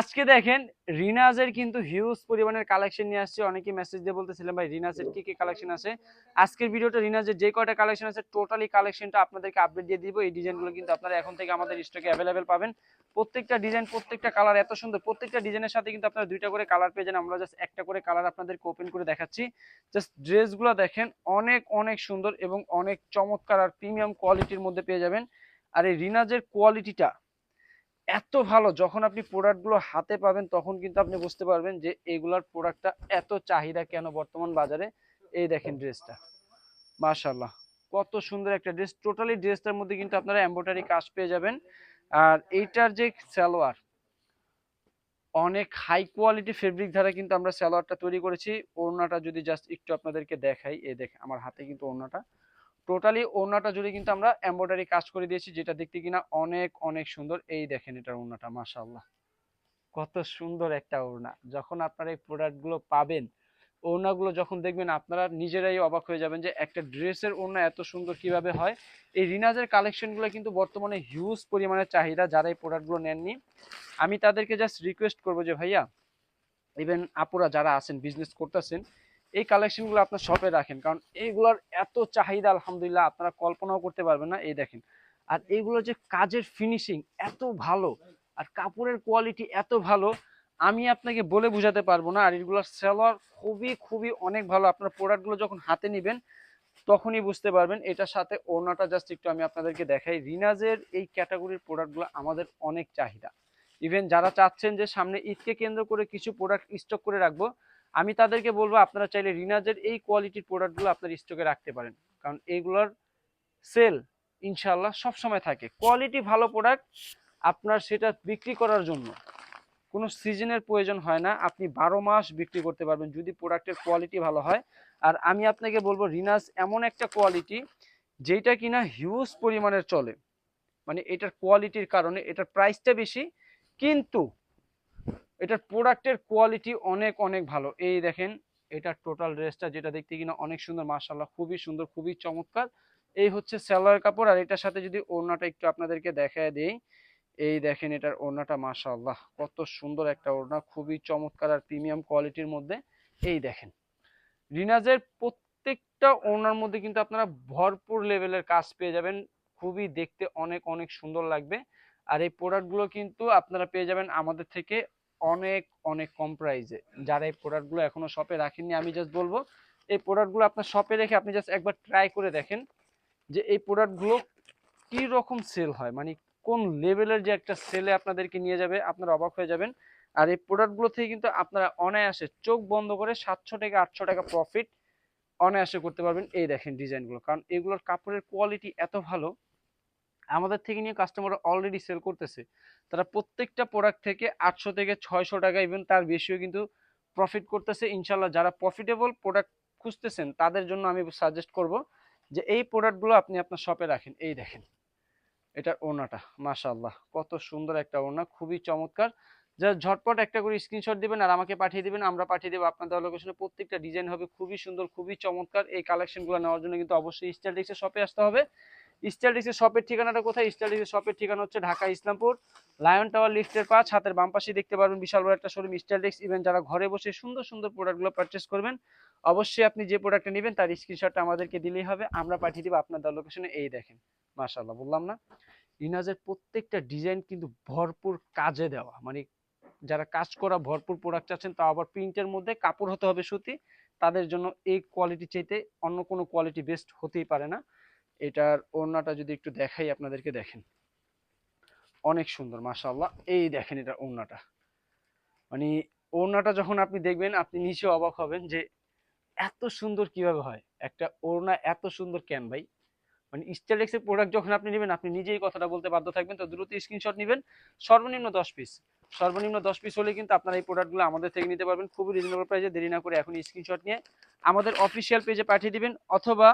আজকে দেখেন, রিনাজের কিন্তু হিউজ পরিমাণের কালেকশন নিয়ে আসছে। অনেকে মেসেজ দিয়ে বলতেছিলেন, ভাই, রিনাজের কি কি কালেকশন আছে? আজকের ভিডিওটা রিনাজের যে কয়টা কালেকশন আছে টোটালি কালেকশনটা আপনাদেরকে আপডেট দিয়ে দিব। এই ডিজাইনগুলো কিন্তু আপনারা এখন থেকে আমাদের স্টকে অ্যাভেলেবেল পাবেন। প্রত্যেকটা ডিজাইন প্রত্যেকটা কালার এত সুন্দর। প্রত্যেকটা ডিজাইনের সাথে কিন্তু আপনারা দুইটা করে কালার পেয়ে যান। আমরা জাস্ট একটা করে কালার আপনাদেরকে ওপেন করে দেখাচ্ছি। জাস্ট ড্রেসগুলো দেখেন, অনেক অনেক সুন্দর এবং অনেক চমৎকার আর প্রিমিয়াম কোয়ালিটির মধ্যে পেয়ে যাবেন। আর এই রিনাজের কোয়ালিটিটা এত ভালো, যখন আপনি প্রোডাক্টগুলো হাতে পাবেন, তখন কিন্তু আপনি বুঝতে পারবেন যে এগুলার প্রোডাক্টটা এত চাহিদা কেন বর্তমান বাজারে? এই দেখেন ড্রেসটা মাশাল্লাহ কত সুন্দর একটা ড্রেস টোটালি ড্রেসটার মধ্যে কিন্তু আপনারা এমব্রয়ডারি কাজ পেয়ে যাবেন। আর এইটার যে সালোয়ার, অনেক হাই কোয়ালিটি ফেব্রিক দ্বারা কিন্তু আমরা সালোয়ারটা তৈরি করেছি। ওড়নাটা যদি জাস্ট একটু আপনাদেরকে দেখাই, এই দেখেন, আমার হাতে কিন্তু ওড়নাটা। টোটালি ওড়নাটা জুড়ে কিন্তু আমরা এমব্রয়ডারি কাজ করে দিয়েছি, যেটা দেখতে কিনা অনেক অনেক সুন্দর। এই দেখেন এটার ওড়নাটা, মাশাআল্লাহ। কত সুন্দর একটা ওড়না। যখন আপনারা এই প্রোডাক্টগুলো পাবেন, ওড়নাগুলো যখন দেখবেন, আপনারা নিজেরাই অবাক হয়ে যাবেন যে একটা ড্রেসের ওড়না এত সুন্দর কীভাবে হয়। এই রিনাজের কালেকশনগুলো কিন্তু বর্তমানে হিউজ পরিমাণে চাহিদা, যারা এই প্রোডাক্টগুলো নেননি। আমি তাদেরকে জাস্ট রিকোয়েস্ট করব যে ভাইয়া ইভেন আপুরা যারা আছেন বিজনেস করতেছেন এই কালেকশনগুলো আপনার শপে রাখেন। কারণ এইগুলোর এত চাহিদা, আলহামদুলিল্লাহ, আপনারা কল্পনাও করতে পারবেন না। এই দেখেন, আর এইগুলো যে কাজের ফিনিশিং এত ভালো, আর কাপড়ের কোয়ালিটি এত ভালো, আমি আপনাকে বলে বোঝাতে পারব না। আর এগুলোর সেলার খুবই খুবই অনেক ভালো। আপনার প্রোডাক্টগুলো যখন হাতে নেবেন, তখনই বুঝতে পারবেন। এটার সাথে ওড়নাটা জাস্ট একটু আমি আপনাদেরকে দেখাই। রিনাজের এই ক্যাটাগরির প্রোডাক্টগুলো আমাদের অনেক চাহিদা। ইভেন যারা চাচ্ছেন যে সামনে ঈদকে কেন্দ্র করে কিছু প্রোডাক্ট স্টক করে রাখব আমি তাদেরকে বলব, আপনারা চাইলে রিনাজের এই কোয়ালিটির প্রোডাক্টগুলো আপনার স্টকে রাখতে পারেন। কারণ এইগুলোর সেল ইনশাল্লাহ সব সময় থাকে। কোয়ালিটি ভালো প্রোডাক্ট আপনার সেটা বিক্রি করার জন্য। কোনো সিজনের প্রয়োজন হয় না। আপনি বারো মাস বিক্রি করতে পারবেন যদি প্রোডাক্টের কোয়ালিটি ভালো হয়। আর আমি আপনাকে বলব, রিনাজ এমন একটা কোয়ালিটি যেটা কিনা হিউজ পরিমাণের চলে। মানে এটার কোয়ালিটির কারণে এটার প্রাইসটা বেশি। কিন্তু এটার প্রোডাক্টের কোয়ালিটি অনেক অনেক ভালো। এই দেখেন, এটার টোটাল ড্রেসটা যেটা দেখতে কিনা অনেক সুন্দর মার্শাল্লাহ খুবই সুন্দর, খুবই চমৎকার। এই হচ্ছে সেলোয়ার কাপড়, আর এটার সাথে যদি ওড়নাটা একটু আপনাদেরকে দেখায় দেই, এই দেখেন এটার ওড়নাটা, মাশাআল্লাহ, কত সুন্দর একটা ওড়না, খুবই চমৎকার আর প্রিমিয়াম কোয়ালিটির মধ্যে। এই দেখেন, রিনাজের প্রত্যেকটা ওড়নার মধ্যে কিন্তু আপনারা ভরপুর লেভেলের কাজ পেয়ে যাবেন। খুবই দেখতে অনেক অনেক সুন্দর লাগবে। আর এই প্রোডাক্টগুলো কিন্তু আপনারা পেয়ে যাবেন আমাদের থেকে অনেক অনেক কম প্রাইসে যারা এই প্রোডাক্টগুলো এখনও শপে রাখেননি, আমি জাস্ট বলব, এই প্রোডাক্টগুলো আপনার শপে রেখে আপনি জাস্ট একবার ট্রাই করে দেখেন যে এই প্রোডাক্টগুলো কি রকম সেল হয়। মানে কোন লেভেলের যে একটা সেলে আপনাদেরকে নিয়ে যাবে, আপনারা অবাক হয়ে যাবেন। আর এই প্রোডাক্টগুলো থেকে কিন্তু আপনারা অনায়াসে চোখ বন্ধ করে সাতশো টাকা আটশো টাকা প্রফিট অনায়াসে করতে পারবেন। এই দেখেন ডিজাইনগুলো কারণ এগুলোর কাপড়ের কোয়ালিটি এত ভালো আমাদের থেকে নিয়ে কাস্টমার অলরেডি সেল করতেছে। তারা প্রত্যেকটা প্রোডাক্ট থেকে আটশো থেকে ছয়শো টাকা ইভেন তার বেশিও কিন্তু প্রফিট করতেছে। ইনশাল্লাহ যারা প্রফিটেবল প্রোডাক্ট খুঁজতেছেন, তাদের জন্য আমি সাজেস্ট করব যে এই প্রোডাক্টগুলো আপনি আপনার শপে রাখেন। এই দেখেন, এটার ওড়নাটা, মাশাআল্লাহ, কত সুন্দর একটা ওড়না, খুবই চমৎকার। যা ঝটপট একটা করে স্ক্রিনশট দিবেন আর আমাকে পাঠিয়ে দিবেন, আমরা পাঠিয়ে দেবো আপনাদের লোকেশনে প্রত্যেকটা ডিজাইন হবে খুবই সুন্দর, খুবই চমৎকার। এই কালেকশনগুলো নেওয়ার জন্য কিন্তু অবশ্যই স্টাইলিক্সের শপে আসতে হবে। স্টাইলিক্সের শপের ঠিকানাটা কোথায়? স্টাইলিক্সের শপের ঠিকানা হচ্ছে ঢাকা ইসলামপুর। লায়ন টাওয়ার লিফটের পাঁচ, হাতের বাম পাশে দেখতে পারবেন বিশাল বড় একটা শোরুম স্টাইলিক্স ইভেন যারা ঘরে বসে সুন্দর সুন্দর প্রোডাক্টগুলো পারচেস করবেন, অবশ্যই আপনি যে প্রোডাক্টটা নেবেন, তার স্ক্রিনশটটা আমাদেরকে দিলেই হবে। আমরা পাঠিয়ে দিব আপনাদের লোকেশনে এই দেখেন, মাশাআল্লাহ, বললাম না? রিনাজের প্রত্যেকটা ডিজাইন কিন্তু ভরপুর কাজে দেওয়া। মানে যারা কাজ করা ভরপুর প্রোডাক্ট চাচ্ছেন তা আবার প্রিন্টের মধ্যে কাপড় হতে হবে সুতি। তাদের জন্য এই কোয়ালিটি চাইতে অন্য কোনো কোয়ালিটি বেস্ট হতেই পারে না। এটার ওড়নাটা যদি একটু দেখাই, আপনাদেরকে দেখেন। অনেক সুন্দর, মাশাআল্লাহ। এই দেখেন এটা ওড়নাটা। মানে ওড়নাটা যখন আপনি দেখবেন, আপনি নিচে অবাক হবেন যে এত সুন্দর কীভাবে হয়। একটা ওড়না এত সুন্দর কেন ভাই? মানে স্টাইলেক্সের প্রোডাক্ট যখন আপনি নেবেন, আপনি নিজেই কথাটা বলতে বাধ্য থাকবেন। তো দ্রুত স্ক্রিনশট নেবেন। সর্বনিম্ন দশ পিস সর্বনিম্ন দশ পিস হলে কিন্তু আপনারা এই প্রোডাক্টগুলো আমাদের থেকে নিতে পারবেন। খুবই রিজনেবল প্রাইসে দেরি না করে এখন স্ক্রিনশট নিয়ে আমাদের অফিসিয়াল পেজে পাঠিয়ে দিবেন। অথবা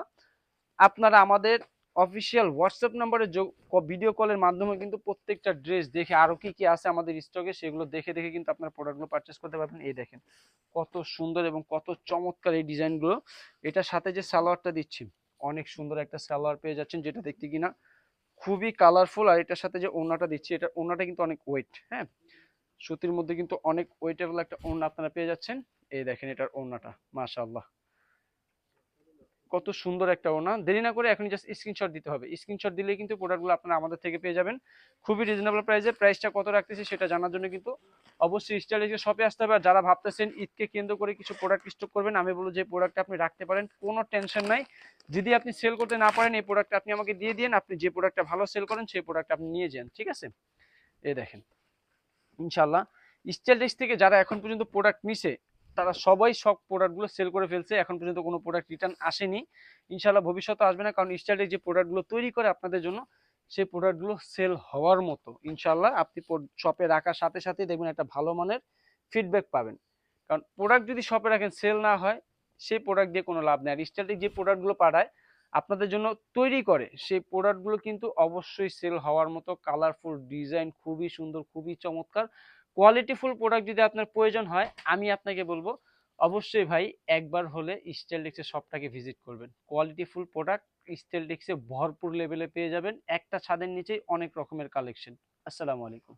আপনারা আমাদের অফিসিয়াল হোয়াটসঅ্যাপ নাম্বারে ভিডিও কলের মাধ্যমে কিন্তু প্রত্যেকটা ড্রেস দেখে আরও কি কি আছে আমাদের স্টকে সেগুলো দেখে দেখে কিন্তু আপনারা প্রোডাক্টগুলো পারচেস করতে পারবেন। এই দেখেন, কত সুন্দর এবং কত চমৎকার এই ডিজাইনগুলো এটার সাথে যে সালোয়ারটা দিচ্ছি, অনেক সুন্দর একটা সালোয়ার পেয়ে যাচ্ছেন যেটা দেখতে কিনা খুবই কালারফুল আর এটার সাথে যে ওনাটা দিচ্ছি, এটা ওনাটা কিন্তু অনেক ওয়েট হ্যাঁ? সুতির মধ্যে কিন্তু অনেক ওয়েটেবল একটা ওড়না আপনারা পেয়ে যাচ্ছেন। এই দেখেন এটার ওড়নাটা, মাশাআল্লাহ। কত সুন্দর একটা ওনা দেরি না করে এখন জাস্ট স্ক্রিনশট দিতে হবে। স্ক্রিনশট দিলেই কিন্তু প্রোডাক্টগুলো আপনারা আমাদের থেকে পেয়ে যাবেন। খুবই রিজনেবল প্রাইসে প্রাইসটা কত রাখতেছি সেটা জানার জন্য কিন্তু অবশ্যই স্টাইলিশ শপে আসতে হবে। আর যারা ভাবতেছেন ঈদকে কেন্দ্র করে কিছু প্রোডাক্ট স্টক করবেন, আমি বলব যে প্রোডাক্টটা আপনি রাখতে পারেন, কোনো টেনশন নাই। যদি আপনি সেল করতে না পারেন, এই প্রোডাক্টটা আপনি আমাকে দিয়ে দিন আপনি যে প্রোডাক্টটা ভালো সেল করেন, সেই প্রোডাক্ট আপনি নিয়ে যান, ঠিক আছে? এই দেখেন। ইনশাল্লাহ স্টাইলিশ থেকে যারা এখন পর্যন্ত প্রোডাক্ট নিছে তারা সবাই সব প্রোডাক্টগুলো সেল করে ফেলছে। এখন পর্যন্ত কোনো প্রোডাক্ট রিটার্ন আসেনি। ইনশাল্লাহ ভবিষ্যতে আসবে না, কারণ স্টাইলিশ যে প্রোডাক্টগুলো তৈরি করে আপনাদের জন্য, সেই প্রোডাক্টগুলো সেল হওয়ার মতো। ইনশাল্লাহ আপনি শপে রাখার সাথে সাথে দেখবেন একটা ভালো মানের ফিডব্যাক পাবেন। কারণ প্রোডাক্ট যদি শপে রাখেন সেল না হয়, সেই প্রোডাক্ট দিয়ে কোনো লাভ নেই। আর স্টাইলিশ যে প্রোডাক্টগুলো পাঠায়, আপনাদের জন্য তৈরি করে, সেই প্রোডাক্টগুলো কিন্তু অবশ্যই সেল হওয়ার মতো কালারফুল ডিজাইন খুবই সুন্দর, খুবই চমৎকার। কোয়ালিটিফুল প্রোডাক্ট যদি আপনার প্রয়োজন হয়, আমি আপনাকে বলব, অবশ্যই ভাই একবার হলে স্টাইলডিক্সের শপটাকে ভিজিট করবেন। কোয়ালিটিফুল প্রোডাক্ট স্টাইলডিক্সে ভরপুর লেভেলে পেয়ে যাবেন। একটা ছাদের নিচেই অনেক রকমের কালেকশন আসসালামু আলাইকুম।